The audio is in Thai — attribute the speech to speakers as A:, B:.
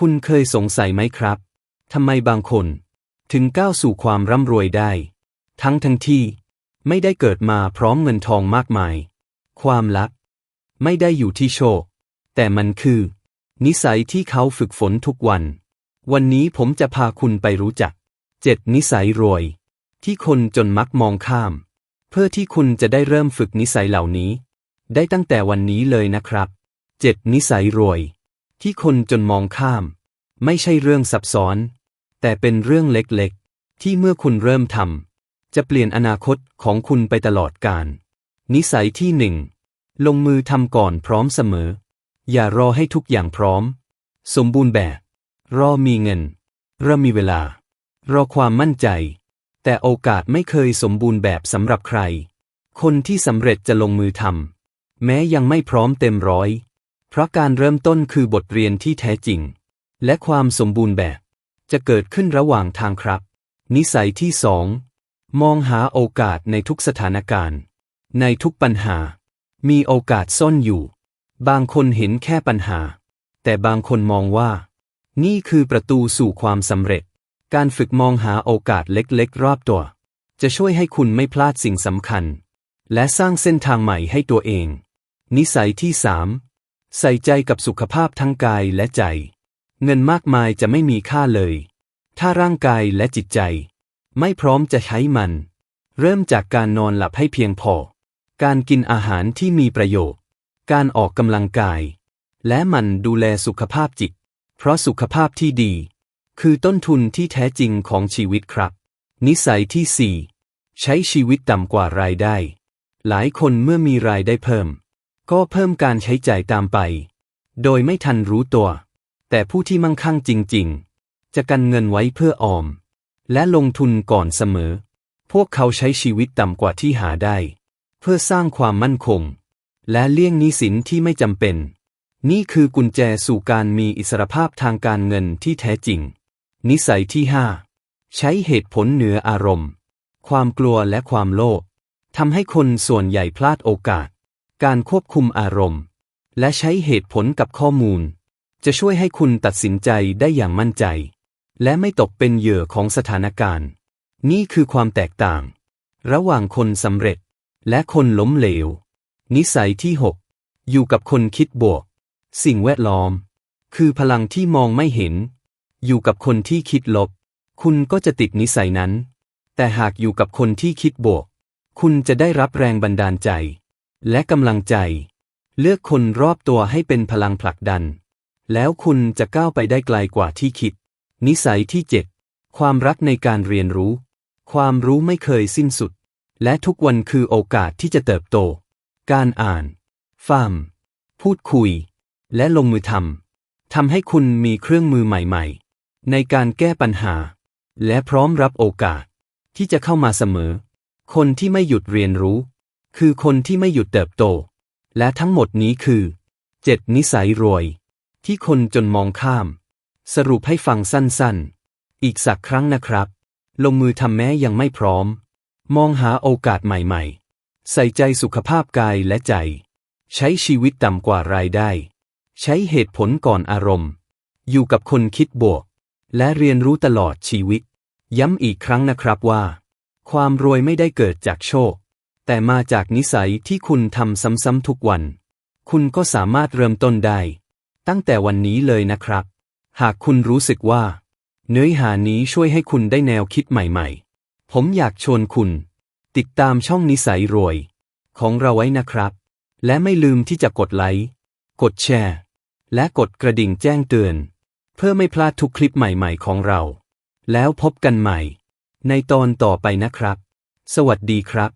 A: คุณเคยสงสัยไหมครับทำไมบางคนถึงก้าวสู่ความร่ำรวยได้ ทั้งทั้งที่ไม่ได้เกิดมาพร้อมเงินทองมากมาย ความลับไม่ได้อยู่ที่โชค แต่มันคือ นิสัยที่เขาฝึกฝนทุกวัน วันนี้ผมจะพาคุณไปรู้จักเจ็ดนิสัยรวย ที่คนจนมักมองข้าม เพื่อที่คุณจะได้เริ่มฝึกนิสัยเหล่านี้ ได้ตั้งแต่วันนี้เลยนะครับเจ็ดนิสัยรวย ที่คนจนมองข้าม ไม่ใช่เรื่องซับซ้อน แต่เป็นเรื่องเล็กๆ ที่เมื่อคุณเริ่มทำจะเปลี่ยนอนาคตของคุณไปตลอดกาลนิสัยที่หนึ่งลงมือทำก่อนพร้อมเสมอ อย่ารอให้ทุกอย่างพร้อม สมบูรณ์แบบ รอมีเงิน รอมีเวลา รอความมั่นใจ แต่โอกาสไม่เคยสมบูรณ์แบบสำหรับใคร คนที่สำเร็จจะลงมือทำแม้ยังไม่พร้อมเต็มร้อย เพราะการเริ่มต้นคือบทเรียนที่แท้จริง และความสมบูรณ์แบบ จะเกิดขึ้นระหว่างทางครับ นิสัยที่สองมองหาโอกาสในทุกสถานการณ์ ในทุกปัญหา มีโอกาสซ่อนอยู่ บางคนเห็นแค่ปัญหา แต่บางคนมองว่า นี่คือประตูสู่ความสำเร็จ การฝึกมองหาโอกาสเล็กๆ รอบตัว จะช่วยให้คุณไม่พลาดสิ่งสำคัญ และสร้างเส้นทางใหม่ให้ตัวเอง นิสัยที่สาม ใส่ใจกับสุขภาพทั้งกายและใจ เงินมากมายจะไม่มีค่าเลย ถ้าร่างกายและจิตใจ ไม่พร้อมจะใช้มัน เริ่มจากการนอนหลับให้เพียงพอ การกินอาหารที่มีประโยชน์ การออกกำลังกาย และมันดูแลสุขภาพจิต เพราะสุขภาพที่ดี คือต้นทุนที่แท้จริงของชีวิตครับ นิสัยที่สี่ใช้ชีวิตต่ำกว่ารายได้ หลายคนเมื่อมีรายได้เพิ่ม ก็เพิ่มการใช้จ่ายตามไป โดยไม่ทันรู้ตัว แต่ผู้ที่มั่งคั่งจริง ๆ จะกันเงินไว้เพื่อออม และลงทุนก่อนเสมอ พวกเขาใช้ชีวิตต่ำกว่าที่หาได้ เพื่อสร้างความมั่นคง และเลี่ยงหนี้สินที่ไม่จำเป็น นี่คือกุญแจสู่การมีอิสรภาพทางการเงินที่แท้จริง นิสัยที่ห้าใช้เหตุผลเหนืออารมณ์ ความกลัวและความโลภทำให้คนส่วนใหญ่พลาดโอกาส การควบคุมอารมณ์ และใช้เหตุผลกับข้อมูล จะช่วยให้คุณตัดสินใจได้อย่างมั่นใจ และไม่ตกเป็นเหยื่อของสถานการณ์ นี่คือความแตกต่าง ระหว่างคนสำเร็จ และคนล้มเหลว นิสัยที่ 6 อยู่กับคนคิดบวก สิ่งแวดล้อม คือพลังที่มองไม่เห็น อยู่กับคนที่คิดลบ คุณก็จะติดนิสัยนั้น แต่หากอยู่กับคนที่คิดบวก คุณจะได้รับแรงบันดาลใจ และกำลังใจ เลือกคนรอบตัวให้เป็นพลังผลักดัน แล้วคุณจะก้าวไปได้ไกลกว่าที่คิด นิสัยที่ 7 ความรักในการเรียนรู้ ความรู้ไม่เคยสิ้นสุด และทุกวันคือโอกาสที่จะเติบโต การอ่านฟาร์มพูดคุย และลงมือทำทำให้คุณมีเครื่องมือใหม่ ๆ ในการแก้ปัญหา และพร้อมรับโอกาสที่จะเข้ามาเสมอ คนที่ไม่หยุดเรียนรู้ คือคนที่ไม่หยุดเติบโต และทั้งหมดนี้คือเจ็ดนิสัยรวย ที่คนจนมองข้าม สรุปให้ฟังสั้นๆ อีกสักครั้งนะครับ ลงมือทำแม้ยังไม่พร้อม มองหาโอกาสใหม่ๆ ใส่ใจสุขภาพกายและใจ ใช้ชีวิตต่ำกว่ารายได้ ใช้เหตุผลก่อนอารมณ์ อยู่กับคนคิดบวก และเรียนรู้ตลอดชีวิต ย้ำอีกครั้งนะครับว่า ความรวยไม่ได้เกิดจากโชค แต่มาจากนิสัยที่คุณทำซ้ำๆทุกวัน คุณก็สามารถเริ่มต้นได้ ตั้งแต่วันนี้เลยนะครับ หากคุณรู้สึกว่า เนื้อหานี้ช่วยให้คุณได้แนวคิดใหม่ๆ ผมอยากชวนคุณ ติดตามช่องนิสัยรวย ของเราไว้นะครับ และไม่ลืมที่จะกดไลค์ กดแชร์ และกดกระดิ่งแจ้งเตือน เพื่อไม่พลาดทุกคลิปใหม่ๆของเรา แล้วพบกันใหม่ ในตอนต่อไปนะครับ สวัสดีครับ